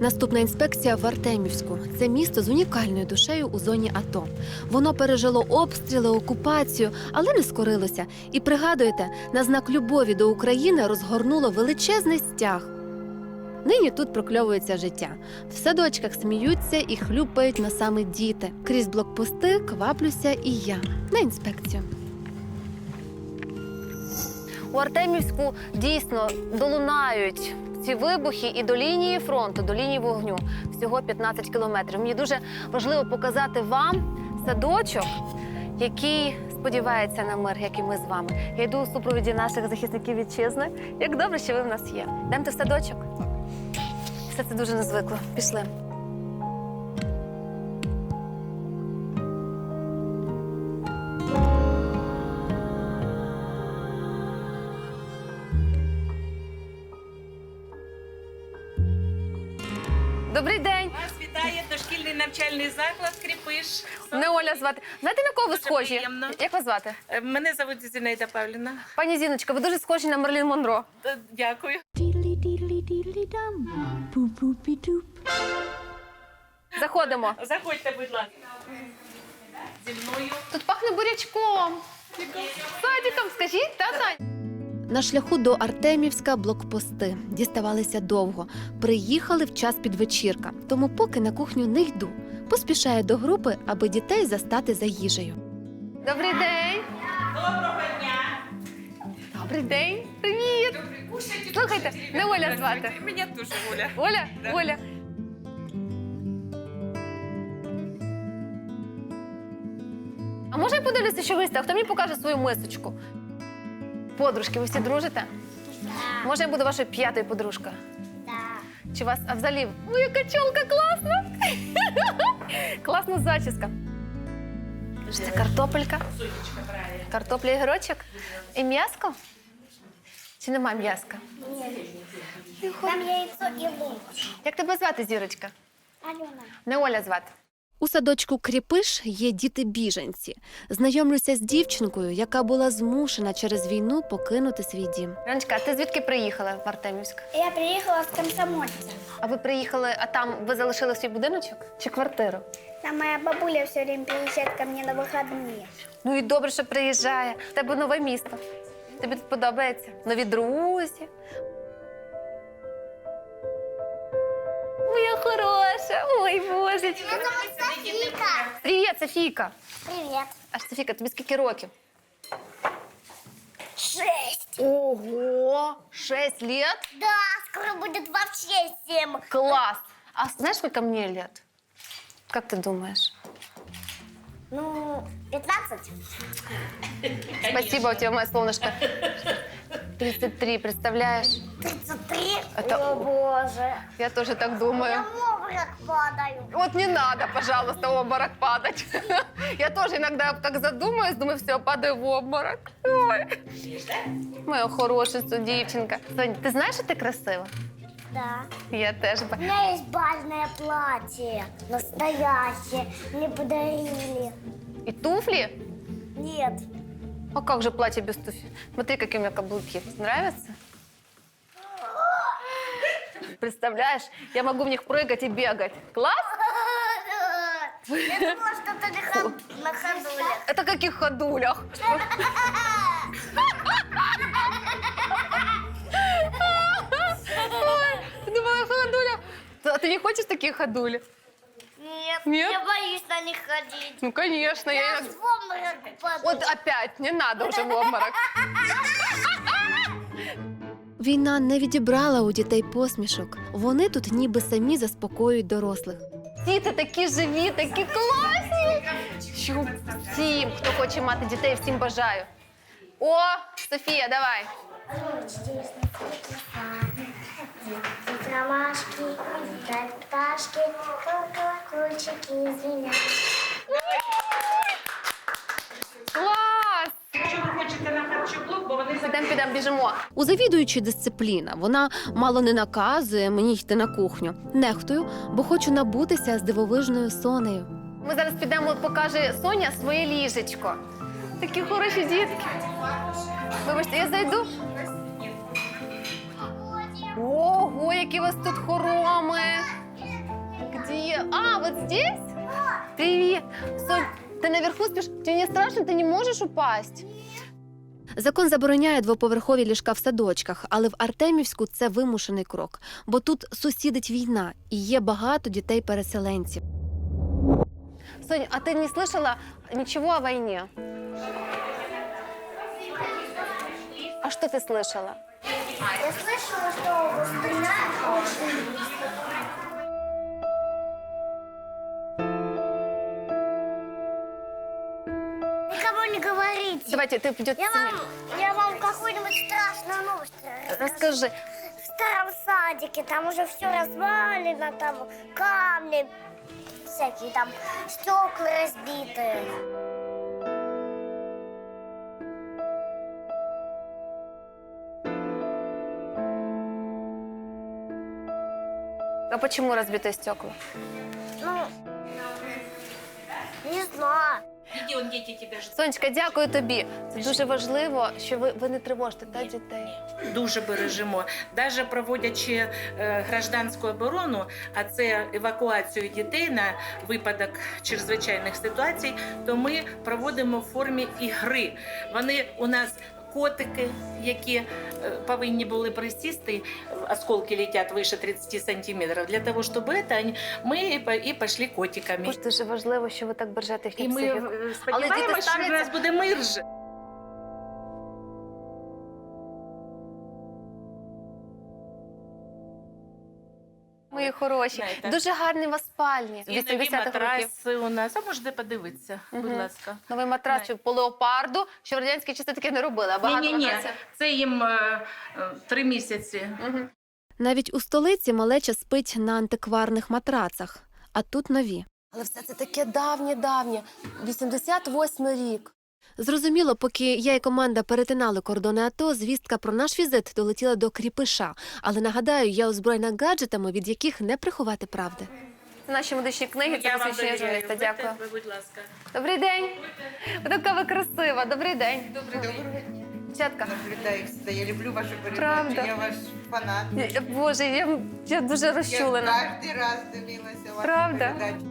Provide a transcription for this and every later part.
Наступна інспекція в Артемівську. Це місто з унікальною душею у зоні АТО. Воно пережило обстріли, окупацію, але не скорилося. І пригадуєте, на знак любові до України розгорнуло величезний стяг. Нині тут прокльовується життя. В садочках сміються і хлюпають на саме діти. Крізь блокпости кваплюся і я на інспекцію. У Артемівську дійсно долунають ці вибухи і до лінії фронту, до лінії вогню. Всього 15 кілометрів. Мені дуже важливо показати вам садочок, який сподівається на мир, як і ми з вами. Я йду у супровіді наших захисників вітчизни. Як добре, що ви в нас є. Йдемте в садочок. Все це дуже незвикло. Пішли. Навчальний заклад Кріпиш. Мене Оля звати. Знаєте, на кого ви Дуже схожі? приємно. Як вас звати? Е, Мене звуть Зінаїда Павлівна. Пані Зіночка, ви дуже схожі на Мерлін Монро. Е, Дякую. Diddly diddly diddly dum. Boop boopy doop. Заходимо. Заходьте, будь ласка. Зі мною. Тут пахне бурячком. Садиком, скажіть, та Сань? На шляху до Артемівська блокпости діставалися довго. Приїхали в час підвечірка, тому поки на кухню не йду. Поспішаю до групи, аби дітей застати за їжею. Добрий день. Доброго дня. Добрий день. Привіт. Слухайте, не Оля звати. Мене дуже Оля. Оля, Да. Оля. А може я подивлюся, що ви їсте? А Хто мені покаже свою мисочку? Подружки, ви всі дружите? Може, я буду вашою п'ятою подружкою? Да. Чи вас, а взагалі, ой, яка чолка класна! Класна зачіска. Це картопелька? Картопля і грочок? І м'яско? Чи нема м'яска? Там яйцо і лук. Як тебе звати, зірочка? Альона. Не Оля звати. У садочку Кріпиш є діти-біженці. Знайомлюся з дівчинкою, яка була змушена через війну покинути свій дім. Раночка, ти звідки приїхала в Артемівськ? Я приїхала з комсомольця. А ви приїхали, а там ви залишили свій будиночок чи квартиру? Там моя бабуля все время приезжает ко мне на выходные. Ну і добре, що приїжджає. В тебе нове місто. Тобі тут подобається? Нові друзі. хороша, ой, божечки. Софика. Привіт, Софійка. Привет. А Софійка, тобі скільки років? Шесть. Ого, шесть лет? Да, скоро будет вообще семь. Класс! А знаешь, сколько мне лет? Как ты думаешь? Ну, пятнадцать. Спасибо, у тебя мое солнышко. 33, представляешь? Тридцать три. Это- О, боже. Я тоже так Я думаю. в обморок падаю. Вот не надо, пожалуйста, в обморок падать. Я тоже иногда так задумаюсь, думаю, все, падаю в обморок. Ой. Моя хорошая дівчинка. Сонь, ти знаєш, що ти красива? Да. Я теж. У ба- меня есть бальное платье. Настоящее. Мне подарили. И туфли? Нет. А как же платье без туфель? Смотри, какие у меня каблуки. Нравятся? Представляешь, я могу в них прыгать и бегать. Класс? Я думала, что ты на ходулях. Это каких ходулях? Ты думала, ходуля? А ты не хочешь такие ходули? Нет, Нет? я боюсь на них ходить. Ну, конечно. Я... Я в обморок падаю. Вот опять, не надо вже в обморок. Війна не відібрала у дітей посмішок. Вони тут ніби самі заспокоюють дорослих. Діти такі живі, такі класні. Що всім, хто хоче мати дітей, всім бажаю. О, Софія, давай. Ромашки, пташки, колокольчики звенят. Клас! Якщо ви хочете на харчоблок, бо вони Підемо, підемо, біжимо. У завідуючій дисципліна. Вона мало не наказує мені йти на кухню. Нехтую, бо хочу набутися з дивовижною сонею. Ми зараз підемо, покаже Соня своє ліжечко. Такі хороші дітки. Вибачте, я зайду. Ого, які у вас тут хороми. Где? А, вот здесь? Привет. Сонь, ты наверху спишь? Тебе не страшно? Ты не можешь упасть? Закон забороняє двоповерхові ліжка в садочках, але в Артемівську це вимушений крок, бо тут сусідить війна і є багато дітей-переселенців. Сонь, а ти не слышала нічого о війні? А що ти слышала? Я слышала, что стреляют очень. Давайте, ти підеш. Я вам, я вам какую-нибудь страшную новость расскажу. Розкажи. В старом садике там уже все развалено, там камни всякие, там стекла разбитые. А почему разбитые стекла? Ну, не знаю. Иди, он діти тебе ждут. Сонечка, дякую тобі. Це дуже важливо, що ви, ви не тривожите та дітей. Дуже бережемо. Даже проводячи е, гражданську оборону, а це евакуацію дітей на випадок чрезвичайних ситуацій, то ми проводимо в формі ігри. Вони у нас. Котики, які е, повинні були присісти, осколки летять вище 30 сантиметрів. Для того, щоб це, ми і пішли котиками. Дуже важливо, що ви так бережете їхню І ми сподіваємося, що в нас буде мир. же. Мої хороші. Знаєте. Дуже гарні у вас спальні. І нові 80-х років. матраси у нас. А можете подивитися, будь ласка. Новий матрас чи по леопарду, що в радянські часи таке не робили, а багато Ні, ні, ні. матрасів. Це їм е, е, три місяці. Навіть у столиці малеча спить на антикварних матрацах, а тут нові. Але все це таке давнє, давнє. 88 рік. Зрозуміло, поки я і команда перетинали кордони АТО, звістка про наш візит долетіла до кріпиша. Але нагадаю, я озброєна гаджетами, від яких не приховати правди. Це наші медичні книги, це Я посвідчення журналіста. Дякую. Будьте, Будь ласка. Добрий день. Ви така ви красива. Добрий день. Добрий день. Дівчатка. Всегда. Я люблю вашу передачу. Правда? Я ваш фанат. Я- Боже, я, я дуже Я розчулена. кожен раз дивилася вашу Правда? передачу.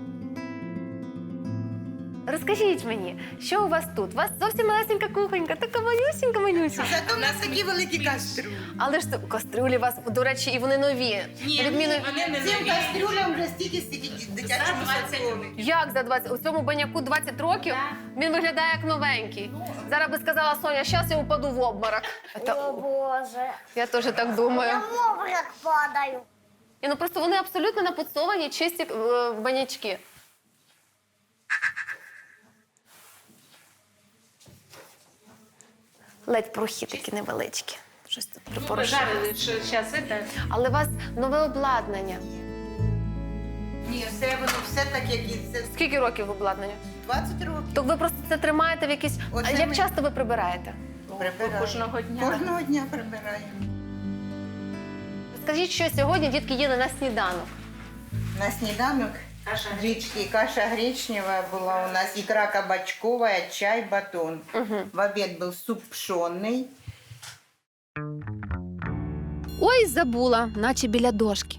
Розкажіть мені, що у вас тут? У вас зовсім малесенька кухонька, така манюсінька манюсінька. Зато в нас такі великі кастрюлі. Але ж то- кастрюлі у вас, до речі, і вони нові. Ні, відміну- вони не Цим нові. кастрюлям вже стільки стільки дитячому 20 садку. Як за 20? У цьому баняку 20 років? Він виглядає як новенький. Зараз би сказала Соня, зараз я упаду в обморок. Це- О, Боже. Я теж так думаю. Я в обморок падаю. І, ну просто вони абсолютно напуцовані, чисті е, банячки. Ледь прохи такі невеличкі. Щось тут Ну, це. Але у вас нове обладнання. Ні, все воно все так, як і це Скільки років обладнання? 20 років. То ви просто це тримаєте в якісь. Оце А як ми- часто ви прибираєте? Прибираю. Кожного дня. Кожного дня прибираю. Скажіть, що сьогодні дітки їли на сніданок. На сніданок Каша. гречки, каша гречнева була у нас, икра кабачковая, чай, батон. Угу. В обед был суп пшенный. Ой, забула, наче біля дошки.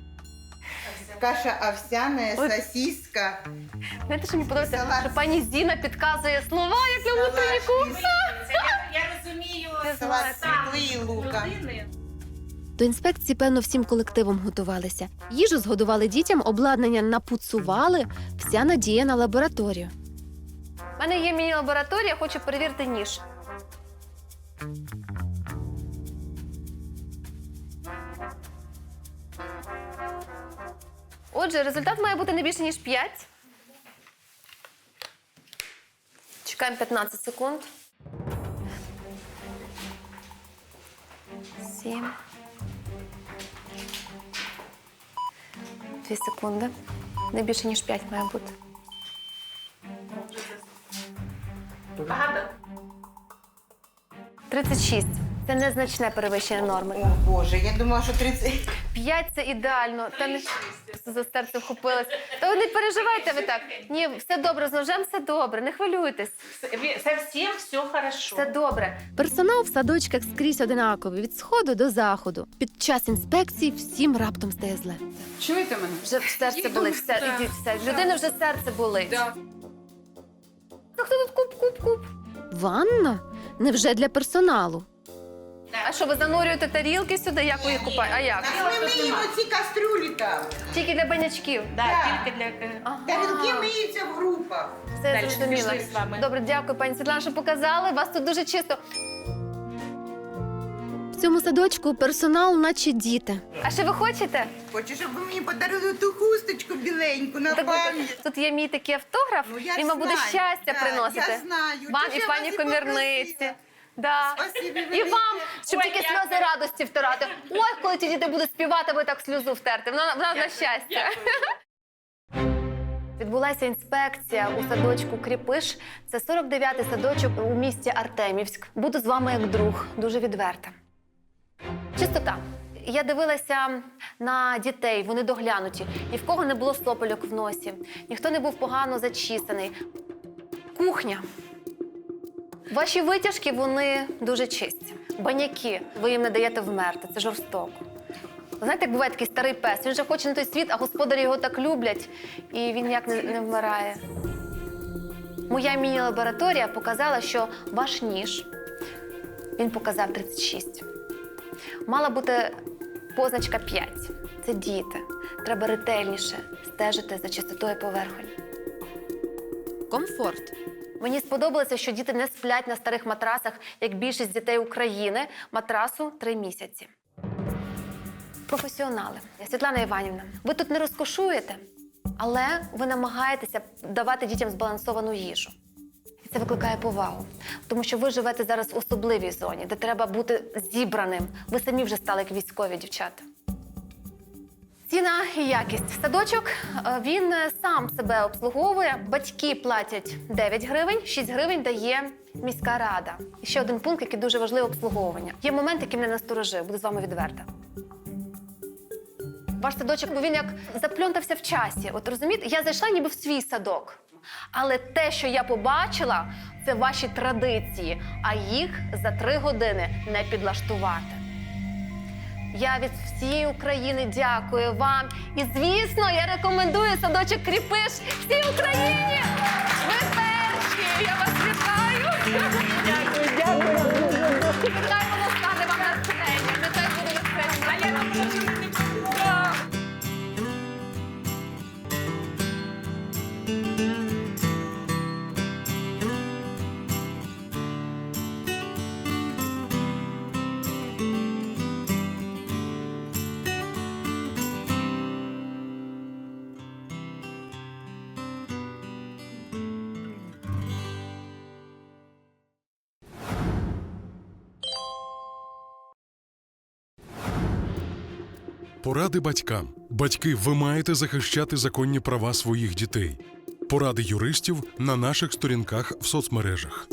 Каша овсяная, Ой. сосиска. Знаєте, що мені подобається, Салат. що пані Зіна підказує слова, як на утреннику. Це я, я розумію. Салат сам світлий і лука. людини. До інспекції, певно, всім колективом готувалися. Їжу згодували дітям, обладнання напуцували. Вся надія на лабораторію. У мене є міні-лабораторія, хочу перевірити ніж. Отже, результат має бути не більше, ніж 5. Чекаємо 15 секунд. 7. Дві секунди. Не більше, ніж 5 має бути. Багато? 36. Це незначне перевищення норми. О, Боже, я думала, що 30... П'ять це ідеально. Та не за серце вхопилась. Та ви не переживайте ви так. Ні, все добре, з ножем все добре, не хвилюйтесь. Совсем все хорошо. Все добре. Персонал в садочках скрізь одинаковий від сходу до заходу. Під час інспекції всім раптом стає зле. Чуєте мене? Вже серце болить, все, Да. ідіть, все. Людини вже серце болить. Да. Ну хто тут куп, куп, куп? Ванна? Невже для персоналу? А що, ви занурюєте тарілки сюди, як ви їх купаєте? А як? Ми миємо ці кастрюлі там. Тільки для банячків. Да, Да. тільки для Ага. Тарілки миються в групах. Все я Дальше зрозуміла. пішли з вами. Добре, дякую, пані Світлана, що показали. Вас тут дуже чисто. В цьому садочку персонал, наче діти. А що ви хочете? Хочу, щоб ви мені подарили ту хусточку біленьку на Так, пам'ять. Тут є мій такий автограф, Ну, я він вам буде знаю, щастя да, приносити. я знаю. Вам Дуже і вас пані комірниці. попросила. Да. Спасибі І велике. вам, щоб Ой, тільки дякую. сльози радості втирати. Ой, коли ті діти будуть співати, ви так сльозу втерти. Вона, вона на щастя. Відбулася інспекція у садочку Кріпиш. Це 49-й садочок у місті Артемівськ. Буду з вами як друг, дуже відверта. Чистота. Я дивилася на дітей, вони доглянуті. Ні в кого не було сопельок в носі, ніхто не був погано зачісаний. Кухня. Ваші витяжки вони дуже чисті. Баняки, ви їм не даєте вмерти, це жорстоко. Знаєте, як буває такий старий пес, він же хоче на той світ, а господарі його так люблять, і він ніяк не, не вмирає. Моя міні-лабораторія показала, що ваш ніж він показав 36. Мала бути позначка 5. Це діти. Треба ретельніше стежити за чистотою поверхонь. Комфорт. Мені сподобалося, що діти не сплять на старих матрасах, як більшість дітей України. Матрасу три місяці. Професіонали. Світлана Іванівна, ви тут не розкошуєте, але ви намагаєтеся давати дітям збалансовану їжу. Це викликає повагу, тому що ви живете зараз в особливій зоні, де треба бути зібраним. Ви самі вже стали як військові дівчата. Ціна і якість. Садочок е, він е, сам себе обслуговує. Батьки платять 9 гривень, 6 гривень дає міська рада. І ще один пункт, який дуже важливий обслуговування. Є момент, який мене насторожив, буду з вами відверта. Ваш садочок, бо він як запльонтався в часі. От розумієте, я зайшла ніби в свій садок. Але те, що я побачила, це ваші традиції, а їх за три години не підлаштувати. Я від всієї України дякую вам. І звісно, я рекомендую садочок Кріпиш всій Україні. Ви Поради батькам. Батьки, ви маєте захищати законні права своїх дітей. Поради юристів на наших сторінках в соцмережах.